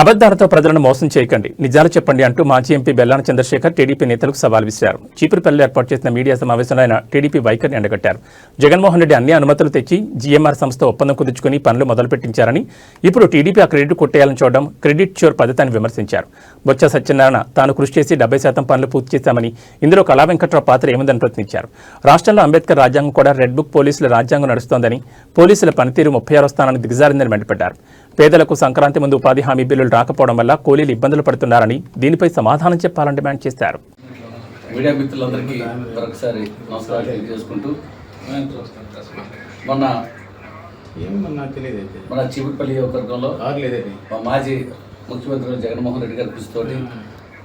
అబద్దాలతో ప్రజలను మోసం చేయకండి. నిజాలు చెప్పండి అంటూ మాజీ ఎంపీ బెల్లాన చంద్రశేఖర్ టీడీపీ నేతలకు సవాల్ విసిరారు. చీపురుపల్లి ఏర్పాటు చేసిన మీడియా సమావేశంలో ఆయన టీడీపీ వైఖరిని ఎండగట్టారు జగన్మోహన్ రెడ్డి అన్ని అనుమతులు తెచ్చి జీఎంఆర్ సంస్థ ఒప్పందం కుదుర్చుకుని పనులు మొదలుపెట్టించారని ఇప్పుడు టీడీపీ ఆ క్రెడిట్ కొట్టేయాలని చూడడం క్రెడిట్ ష్యూర్ పద్ధతిని విమర్శించారు. బొత్స సత్యనారాయణ తాను కృషి చేసి డెబ్బై శాతం పనులు పూర్తి చేశామని ఇందులో కళా వెంకట్రావు పాత్ర ఏముందని ప్రశ్నించారు. రాష్ట్రంలో అంబేద్కర్ రాజ్యాంగం కూడా రెడ్ బుక్ పోలీసుల రాజ్యాంగం నడుస్తోందని పోలీసుల పనితీరు ముప్పై ఆరో స్థానానికి దిగజారిందని మండిపడ్డారు. పేదలకు సంక్రాంతి ముందు ఉపాధి హామీ బిల్లులు రాకపోవడం వల్ల కూలీలు ఇబ్బందులు పడుతున్నారని దీనిపై సమాధానం చెప్పాలని డిమాండ్ చేశారు. మీడియా మిత్రులందరికీ మరొకసారి నమస్కారాలు తెలియజేసుకుంటూ మొన్న మన చీపుపల్లి కావట్లేదండి మా మాజీ ముఖ్యమంత్రి జగన్మోహన్ రెడ్డి గారి కృషితోటి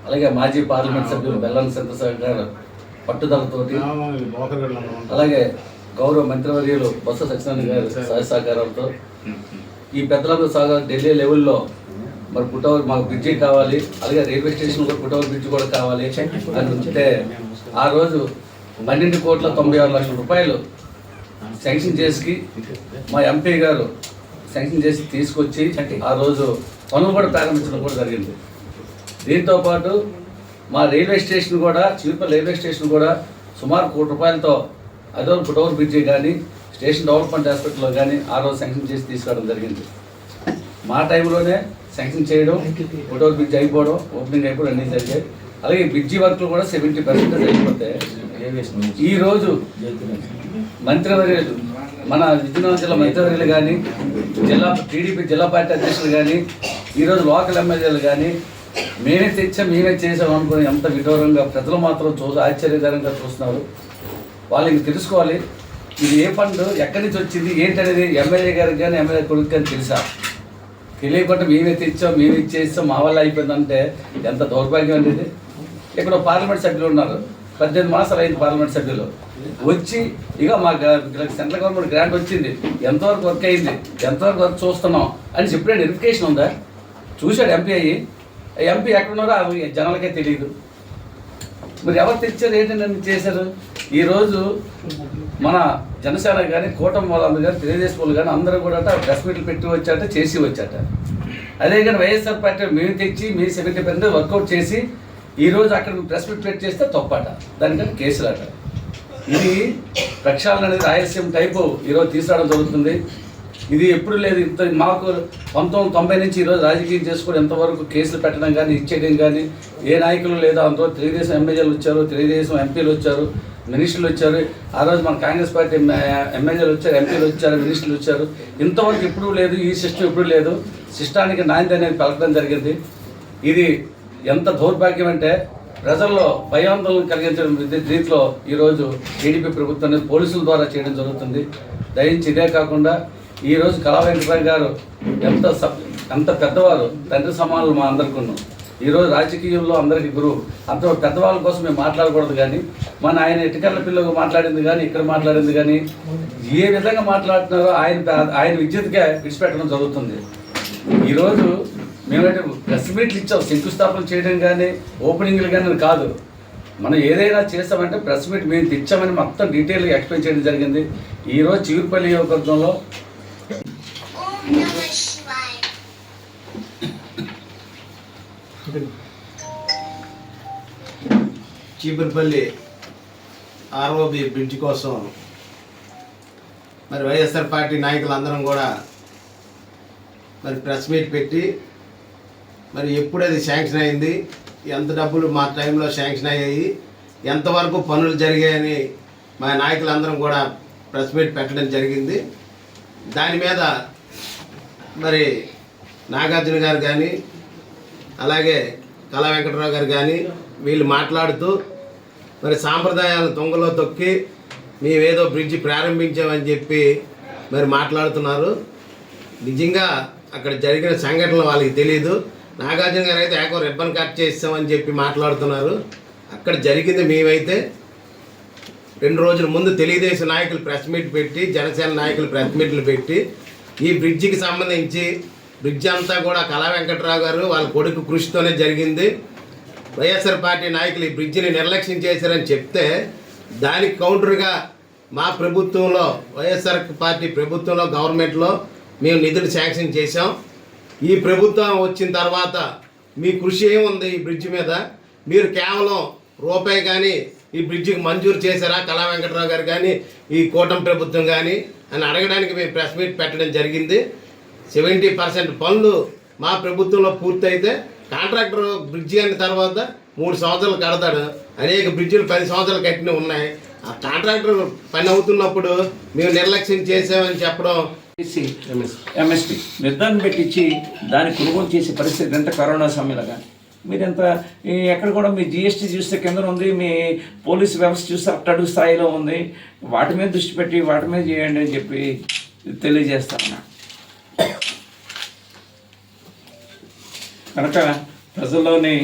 అలాగే మాజీ పార్లమెంట్ సభ్యులు బెల్లం చంద్రశేఖర్ గారు పట్టుదలతోటి అలాగే గౌరవ మంత్రివర్యులు బొత్స సత్యనారాయణ గారి సహాయ సహకారంతో ఈ పెద్దలతో సాగా ఢిల్లీ లెవెల్లో మరి పుట్టవర్ మాకు బ్రిడ్జి కావాలి అలాగే రైల్వే స్టేషన్ కూడా పుట్టవర్ బ్రిడ్జ్ కూడా కావాలి అని ఉంటే ఆ రోజు పన్నెండు కోట్ల తొంభై ఆరు లక్షల రూపాయలు శాంక్షన్ చేసి మా ఎంపీ గారు శాంక్షన్ చేసి తీసుకొచ్చి ఆ రోజు పనులు కూడా ప్రారంభించడం కూడా జరిగింది. దీంతో పాటు మా రైల్వే స్టేషన్ కూడా చిలుపల్లి రైల్వే స్టేషన్ కూడా సుమారు కోటి రూపాయలతో అదో పుట్టవర్ బ్రిడ్జి కానీ స్టేషన్ డెవలప్మెంట్ హాస్పిటల్లో కానీ ఆ రోజు శాంక్షన్ చేసి తీసుకురావడం జరిగింది. మా టైంలోనే శాంక్షన్ చేయడం ఫుట్ఓవర్ బ్రిడ్జ్ అయిపోవడం ఓపెనింగ్ అయిపోవడం అన్నీ జరిగాయి. అలాగే బ్రిడ్జి వర్క్లు కూడా సెవెంటీ పర్సెంటేజ్ అయిపోతే ఈ రోజు మంత్రివర్యులు మన విజయనగరం జిల్లా మంత్రివర్యులు కానీ జిల్లా టీడీపీ జిల్లా పార్టీ అధ్యక్షులు కానీ ఈరోజు లోకల్ ఎమ్మెల్యేలు కానీ మేమే తెచ్చాం మేమే చేసాం అనుకుని ఎంత విడూరంగా ప్రజలు మాత్రం చూసి ఆశ్చర్యకరంగా చూస్తున్నారు. వాళ్ళకి తెలుసుకోవాలి ఇది ఏ ఫండ్ ఎక్కడి నుంచి వచ్చింది ఏంటనేది ఎమ్మెల్యే గారికి కానీ ఎమ్మెల్యే కొడుకు కానీ తెలుసా? తెలియకుండా మేమే తెచ్చాం మేమే ఇచ్చేస్తాం మా వల్ల అయిపోయిందంటే ఎంత దౌర్భాగ్యం అనేది. ఇక్కడ పార్లమెంట్ సభ్యులు ఉన్నారు పద్దెనిమిది మాసాలు అయింది పార్లమెంట్ సభ్యులు. వచ్చి ఇక మా సెంట్రల్ గవర్నమెంట్ గ్రాంట్ వచ్చింది ఎంతవరకు వర్క్ అయింది ఎంతవరకు వర్క్ చూస్తున్నాం అని చెప్పిన వెరిఫికేషన్ ఉందా? చూశాడు ఎంపీ అయ్యి. ఎంపీ ఎక్కడున్నారో అవి జనాలకే తెలియదు. మరి ఎవరు తెచ్చారు ఏంటంటే చేశారు? ఈరోజు మన జనసేన కానీ కూటమి వాళ్ళందరూ కానీ తెలుగుదేశం వాళ్ళు కానీ అందరూ కూడా డస్ట్బిన్లు పెట్టి వచ్చాట చేసి వచ్చాట అదే కానీ వైఎస్ఆర్ పార్టీ మేము తెచ్చి మీ సెక్రటరీ పెద్ద వర్కౌట్ చేసి ఈరోజు అక్కడ ప్రెస్ మీట్ పెట్టి చేస్తే తప్పట. దానికంటే కేసులు అట ఇది ప్రక్షాళన అనేది రాయలసీమ టైపు ఈరోజు తీసుకురావడం జరుగుతుంది. ఇది ఎప్పుడు లేదు. ఇంత మాకు పంతొమ్మిది తొంభై నుంచి ఈరోజు రాజకీయం చేసుకుని ఎంతవరకు కేసులు పెట్టడం కానీ ఇచ్చేయడం కానీ ఏ నాయకులు లేదా అందులో తెలుగుదేశం ఎమ్మెల్యేలు వచ్చారు తెలుగుదేశం ఎంపీలు వచ్చారు మినిస్టర్లు వచ్చారు. ఆ రోజు మన కాంగ్రెస్ పార్టీ ఎమ్మెల్యేలు వచ్చారు ఎంపీలు వచ్చారు మినిస్టర్లు వచ్చారు. ఇంతవరకు ఎప్పుడూ లేదు ఈ సిస్టమ్ ఎప్పుడూ లేదు. సిస్టానికి నాణ్యత అనేది పలకడం జరిగింది. ఇది ఎంత దౌర్భాగ్యం అంటే ప్రజల్లో భయాందోళన కలిగించడం దీంట్లో రీతిలో ఈరోజు టీడీపీ ప్రభుత్వాన్ని పోలీసుల ద్వారా చేయడం జరుగుతుంది. దయించి ఇదే కాకుండా ఈరోజు కళా వెంకటరావు గారు ఎంత సబ్ ఎంత పెద్దవారు తండ్రి సమానులు మా అందరికీ ఈరోజు రాజకీయంలో అందరికీ గురువు. అంత పెద్దవాళ్ళ కోసం మేము మాట్లాడకూడదు కానీ మన ఆయన ఎటుకర్ల పిల్లలు మాట్లాడింది కానీ ఇక్కడ మాట్లాడింది కానీ ఏ విధంగా మాట్లాడుతున్నారో ఆయన పే- ఆయన విద్యుత్గా విడిచిపెట్టడం జరుగుతుంది. ఈరోజు మేమంటే ప్రెస్మీట్లు ఇచ్చాం శంకుస్థాపన చేయడం కానీ ఓపెనింగ్లు కానీ కాదు. మనం ఏదైనా చేస్తామంటే ప్రెస్ మీట్ మేము తెచ్చామని మొత్తం డీటెయిల్గా ఎక్స్ప్లెయిన్ చేయడం జరిగింది. ఈరోజు చిగురుపల్లి నియోజకవర్గంలో చీపురుపల్లి ఆర్ఓబి బ్రిడ్జ్ కోసం మరి వైఎస్ఆర్ పార్టీ నాయకులందరం కూడా మరి ప్రెస్ మీట్ పెట్టి మరి ఎప్పుడు అది శాంక్షన్ అయింది ఎంత డబ్బులు మా టైంలో శాంక్షన్ అయ్యాయి ఎంతవరకు పనులు జరిగాయని మా నాయకులందరం కూడా ప్రెస్ మీట్ పెట్టడం జరిగింది. దాని మీద మరి నాగార్జున గారు కానీ అలాగే కళా వెంకటరావు గారు కానీ వీళ్ళు మాట్లాడుతూ మరి సాంప్రదాయాలను తొంగలో తొక్కి మేమేదో బ్రిడ్జి ప్రారంభించామని చెప్పి మరి మాట్లాడుతున్నారు. నిజంగా అక్కడ జరిగిన సంఘటనలు వాళ్ళకి తెలియదు నాగార్జున గారు అయితే ఏకో రిబ్బన్ కట్ చేస్తామని చెప్పి మాట్లాడుతున్నారు. అక్కడ జరిగింది మేమైతే రెండు రోజుల ముందు తెలుగుదేశం నాయకులు ప్రెస్ మీట్ పెట్టి జనసేన నాయకులు ప్రెస్ మీట్లు పెట్టి ఈ బ్రిడ్జికి సంబంధించి బ్రిడ్జ్ అంతా కూడా కళా వెంకట్రావు గారు వాళ్ళ కొడుకు కృషితోనే జరిగింది. వైఎస్ఆర్ పార్టీ నాయకులు ఈ బ్రిడ్జిని నిర్లక్ష్యం చేశారని చెప్తే దానికి కౌంటర్గా మా ప్రభుత్వంలో వైఎస్ఆర్ పార్టీ ప్రభుత్వంలో గవర్నమెంట్లో మేము నిధులు శాంక్షన్ చేశాం. ఈ ప్రభుత్వం వచ్చిన తర్వాత మీ కృషి ఏముంది ఈ బ్రిడ్జ్ మీద? మీరు కేవలం రూపాయి కానీ ఈ బ్రిడ్జికి మంజూరు చేశారా? కళా వెంకటరావు గారు కానీ ఈ కూటమి ప్రభుత్వం కానీ అని అడగడానికి మేము ప్రెస్ మీట్ పెట్టడం జరిగింది. సెవెంటీ పర్సెంట్ పనులు మా ప్రభుత్వంలో పూర్తయితే కాంట్రాక్టర్ బ్రిడ్జి అయిన తర్వాత మూడు సంవత్సరాలు కడతాడు. అనేక బ్రిడ్జిలు పది సంవత్సరాలు కట్టినవి ఉన్నాయి. ఆ కాంట్రాక్టర్ పని అవుతున్నప్పుడు మేము నిర్లక్ష్యం చేసామని చెప్పడం. ఎంఎస్పి నిర్ధారణ పెట్టించి దాన్ని కొనుగోలు చేసే పరిస్థితి ఎంత కరోనా సమయంలో కానీ? మీరు ఎంత ఎక్కడ కూడా మీ జిఎస్టీ చూస్తే కింద ఉంది మీ పోలీస్ వ్యవస్థ చూస్తే అట్టడుగు స్థాయిలో ఉంది. వాటి మీద దృష్టి పెట్టి వాటి మీద చేయండి అని చెప్పి తెలియజేస్తాను కనుక ప్రజల్లోని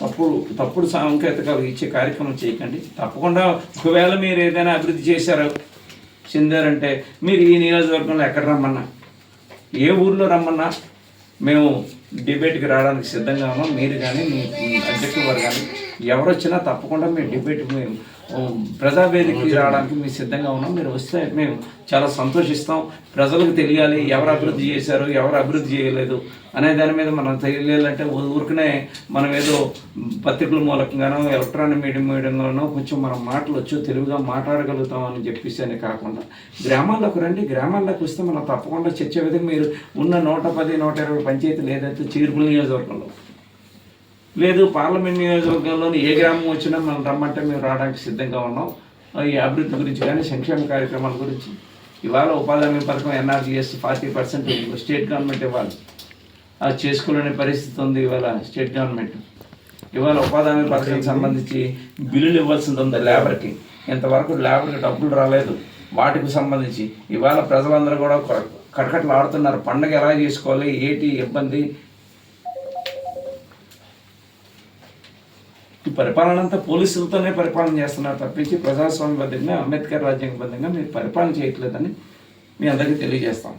తప్పుడు తప్పుడు సాంకేతికలు ఇచ్చే కార్యక్రమం చేయకండి. తప్పకుండా ఒకవేళ మీరు ఏదైనా అభివృద్ధి చేశారు చెందారంటే మీరు ఈ నియోజకవర్గంలో ఎక్కడ రమ్మన్నా? ఏ ఊర్లో రమ్మన్నా? మేము డిబేట్కి రావడానికి సిద్ధంగా ఉన్నాం. మీరు కానీ మీ అధ్యక్షులు వారు కానీ ఎవరు వచ్చినా తప్పకుండా మేము డిబేట్ మేము ప్రజావేదికకి రావడానికి మేము సిద్ధంగా ఉన్నాం. మీరు వస్తే మేము చాలా సంతోషిస్తాం. ప్రజలకు తెలియాలి ఎవరు అభివృద్ధి చేశారు ఎవరు అభివృద్ధి చేయలేదు అనే దాని మీద మనం తెలియాలంటే ఊరికనే మనం ఏదో పత్రికల మూలకంగానో ఎలక్ట్రానిక్ మీడియం మీడియంలోనో కొంచెం మనం మాటలు వచ్చో తెలుగుగా మాట్లాడగలుగుతాం అని చెప్పేసి అని కాకుండా గ్రామాల్లోకి రండి. గ్రామాల్లోకి వస్తే మనం తప్పకుండా చర్చ విధంగా మీరు ఉన్న నూట పది నూట ఇరవై పంచాయతీలు ఏదైతే చీర్పుల నియోజకవర్గంలో లేదు పార్లమెంట్ నియోజకవర్గంలోని ఏ గ్రామం వచ్చినా మనం రమ్మంటే మేము రావడానికి సిద్ధంగా ఉన్నాం. ఈ అభివృద్ధి గురించి కానీ సంక్షేమ కార్యక్రమాల గురించి. ఇవాళ ఉపాధి హామీ పథకం NRGS forty percent state government ఇవ్వాలి అది చేసుకోలేని పరిస్థితి ఉంది ఇవాళ స్టేట్ గవర్నమెంట్. ఇవాళ ఉపాధి హామీ పథకం సంబంధించి బిల్లులు ఇవ్వాల్సింది ఉంది లేబర్కి. ఇంతవరకు లేబర్కి డబ్బులు రాలేదు. వాటికి సంబంధించి ఇవాళ ప్రజలందరూ కూడా క- కటకట్లు ఆడుతున్నారు పండగ ఎలా చేసుకోవాలి? ఏంటి? ఇబ్బంది? పరిపాలన అంతా పోలీసులతోనే పరిపాలన చేస్తున్నారు తప్పించి ప్రజాస్వామ్యబద్ధంగా అంబేద్కర్ రాజ్యాంగబద్ధంగా మీరు పరిపాలన చేయట్లేదని మీ అందరికీ తెలియజేస్తాం